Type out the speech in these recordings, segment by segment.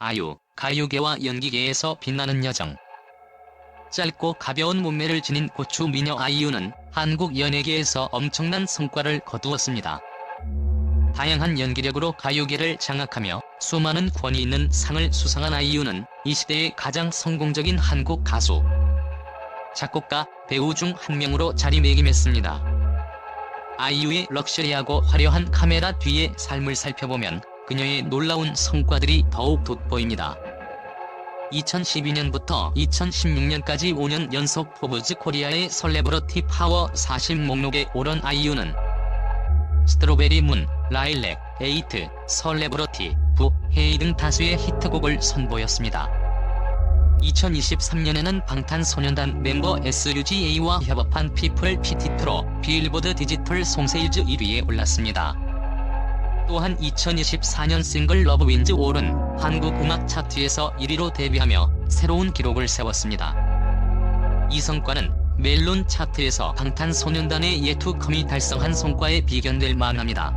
아유, 가요계와 연기계에서 빛나는 여정. 짧고 가벼운 몸매를 지닌 고추 미녀 아이유는 한국 연예계에서 엄청난 성과를 거두었습니다. 다양한 연기력으로 가요계를 장악하며 수많은 권위 있는 상을 수상한 아이유는 이 시대의 가장 성공적인 한국 가수, 작곡가, 배우 중 한 명으로 자리매김했습니다. 아이유의 럭셔리하고 화려한 카메라 뒤의 삶을 살펴보면 그녀의 놀라운 성과들이 더욱 돋보입니다. 2012년부터 2016년까지 5년 연속 포브즈 코리아의 설레브러티 파워 40 목록에 오른 아이유는 스트로베리 문, 라일렉, 에이트, 설레브러티, 부, 헤이 등 다수의 히트곡을 선보였습니다. 2023년에는 방탄소년단 멤버 SUGA와 협업한 피플 PT2로 빌보드 디지털 송세일즈 1위에 올랐습니다. 또한 2024년 싱글 러브 윈즈 올은 한국 음악 차트에서 1위로 데뷔하며 새로운 기록을 세웠습니다. 이 성과는 멜론 차트에서 방탄소년단의 예투컴이 달성한 성과에 비견될 만합니다.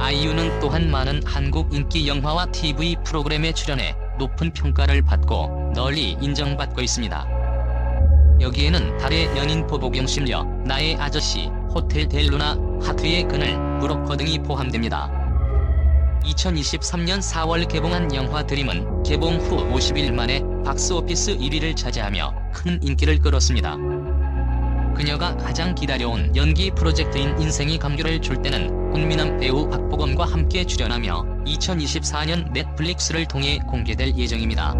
아이유는 또한 많은 한국 인기 영화와 TV 프로그램에 출연해 높은 평가를 받고 널리 인정받고 있습니다. 여기에는 달의 연인 보복용 심려, 나의 아저씨, 호텔 델루나, 하트의 그늘, 브로커 등이 포함됩니다. 2023년 4월 개봉한 영화 드림은 개봉 후 50일 만에 박스오피스 1위를 차지하며 큰 인기를 끌었습니다. 그녀가 가장 기다려온 연기 프로젝트인 인생이 감귤을 줄 때는 꽃미남 배우 박보검과 함께 출연하며 2024년 넷플릭스를 통해 공개될 예정입니다.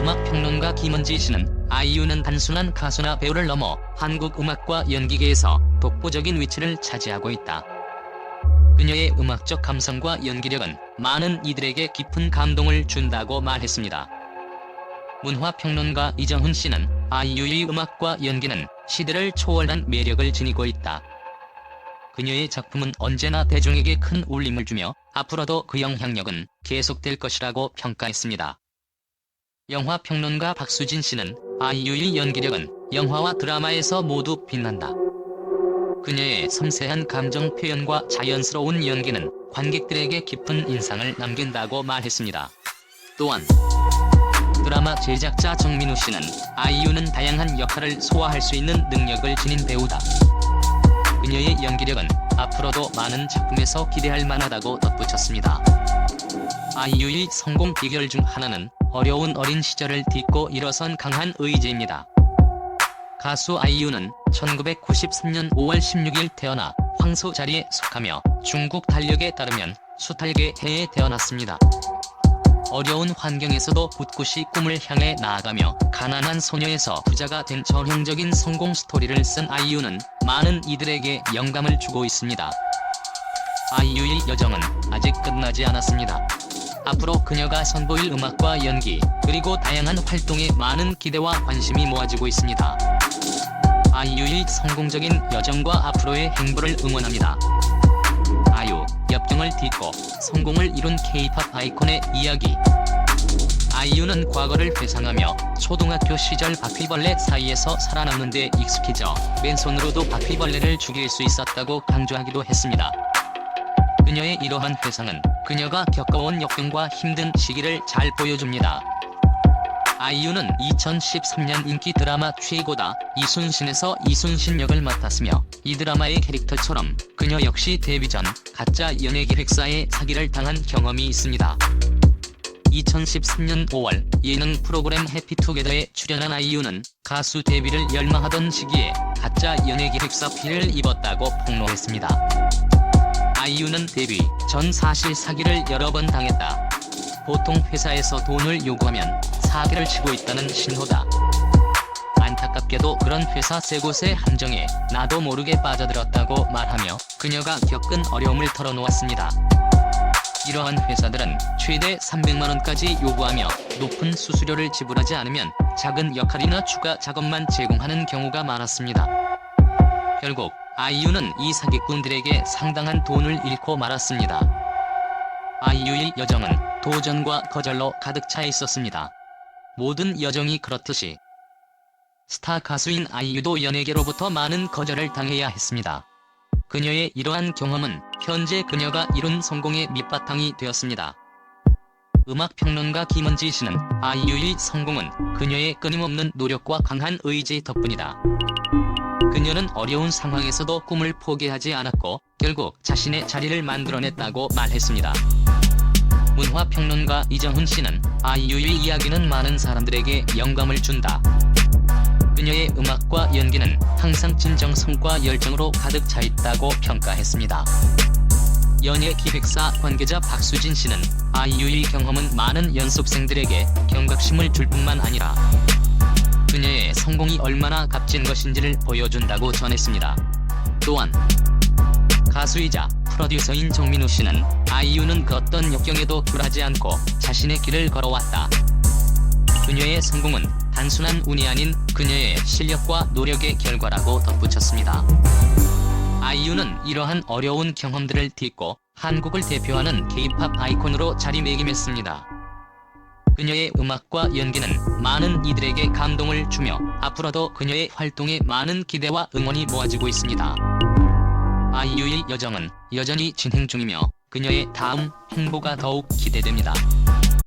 음악평론가 김은지 씨는 아이유는 단순한 가수나 배우를 넘어 한국 음악과 연기계에서 독보적인 위치를 차지하고 있다. 그녀의 음악적 감성과 연기력은 많은 이들에게 깊은 감동을 준다고 말했습니다. 문화평론가 이정훈 씨는 아이유의 음악과 연기는 시대를 초월한 매력을 지니고 있다. 그녀의 작품은 언제나 대중에게 큰 울림을 주며 앞으로도 그 영향력은 계속될 것이라고 평가했습니다. 영화 평론가 박수진 씨는 아이유의 연기력은 영화와 드라마에서 모두 빛난다. 그녀의 섬세한 감정 표현과 자연스러운 연기는 관객들에게 깊은 인상을 남긴다고 말했습니다. 또한 드라마 제작자 정민우 씨는 아이유는 다양한 역할을 소화할 수 있는 능력을 지닌 배우다. 그녀의 연기력은 앞으로도 많은 작품에서 기대할 만하다고 덧붙였습니다. 아이유의 성공 비결 중 하나는 어려운 어린 시절을 딛고 일어선 강한 의지입니다. 가수 아이유는 1993년 5월 16일 태어나 황소 자리에 속하며 중국 달력에 따르면 수탈계 해에 태어났습니다. 어려운 환경에서도 굳굳이 꿈을 향해 나아가며 가난한 소녀에서 부자가 된 전형적인 성공 스토리를 쓴 아이유는 많은 이들에게 영감을 주고 있습니다. 아이유의 여정은 아직 끝나지 않았습니다. 앞으로 그녀가 선보일 음악과 연기, 그리고 다양한 활동에 많은 기대와 관심이 모아지고 있습니다. 아이유의 성공적인 여정과 앞으로의 행보를 응원합니다. 아유, 역경을 딛고 성공을 이룬 K-팝 아이콘의 이야기. 아이유는 과거를 회상하며 초등학교 시절 바퀴벌레 사이에서 살아남는 데 익숙해져 맨손으로도 바퀴벌레를 죽일 수 있었다고 강조하기도 했습니다. 그녀의 이러한 회상은 그녀가 겪어온 역경과 힘든 시기를 잘 보여줍니다. 아이유는 2013년 인기 드라마 최고다 이순신에서 이순신 역을 맡았으며 이 드라마의 캐릭터처럼 그녀 역시 데뷔 전 가짜 연예 기획사에 사기를 당한 경험이 있습니다. 2013년 5월 예능 프로그램 해피투게더에 출연한 아이유는 가수 데뷔를 열망하던 시기에 가짜 연예 기획사 피해를 입었다고 폭로했습니다. 아이유는 데뷔 전 사실 사기를 여러 번 당했다. 보통 회사에서 돈을 요구하면 사기를 치고 있다는 신호다. 안타깝게도 그런 회사 세 곳의 함정에 나도 모르게 빠져들었다고 말하며 그녀가 겪은 어려움을 털어놓았습니다. 이러한 회사들은 최대 300만원까지 요구하며 높은 수수료를 지불하지 않으면 작은 역할이나 추가 작업만 제공하는 경우가 많았습니다. 결국 아이유는 이 사기꾼들에게 상당한 돈을 잃고 말았습니다. 아이유의 여정은 도전과 거절로 가득 차 있었습니다. 모든 여정이 그렇듯이 스타 가수인 아이유도 연예계로부터 많은 거절을 당해야 했습니다. 그녀의 이러한 경험은 현재 그녀가 이룬 성공의 밑바탕이 되었습니다. 음악평론가 김은지 씨는 아이유의 성공은 그녀의 끊임없는 노력과 강한 의지 덕분이다. 그녀는 어려운 상황에서도 꿈을 포기하지 않았고 결국 자신의 자리를 만들어냈다고 말했습니다. 문화평론가 이정훈 씨는 아이유의 이야기는 많은 사람들에게 영감을 준다. 그녀의 음악과 연기는 항상 진정성과 열정으로 가득 차 있다고 평가했습니다. 연예 기획사 관계자 박수진 씨는 아이유의 경험은 많은 연습생들에게 경각심을 줄 뿐만 아니라 그녀의 성공이 얼마나 값진 것인지를 보여준다고 전했습니다. 또한 가수이자 프로듀서인 정민우 씨는 아이유는 그 어떤 역경에도 굴하지 않고 자신의 길을 걸어왔다. 그녀의 성공은 단순한 운이 아닌 그녀의 실력과 노력의 결과라고 덧붙였습니다. 아이유는 이러한 어려운 경험들을 딛고 한국을 대표하는 K-팝 아이콘으로 자리매김했습니다. 그녀의 음악과 연기는 많은 이들에게 감동을 주며 앞으로도 그녀의 활동에 많은 기대와 응원이 모아지고 있습니다. 아이유의 여정은 여전히 진행 중이며 그녀의 다음 행보가 더욱 기대됩니다.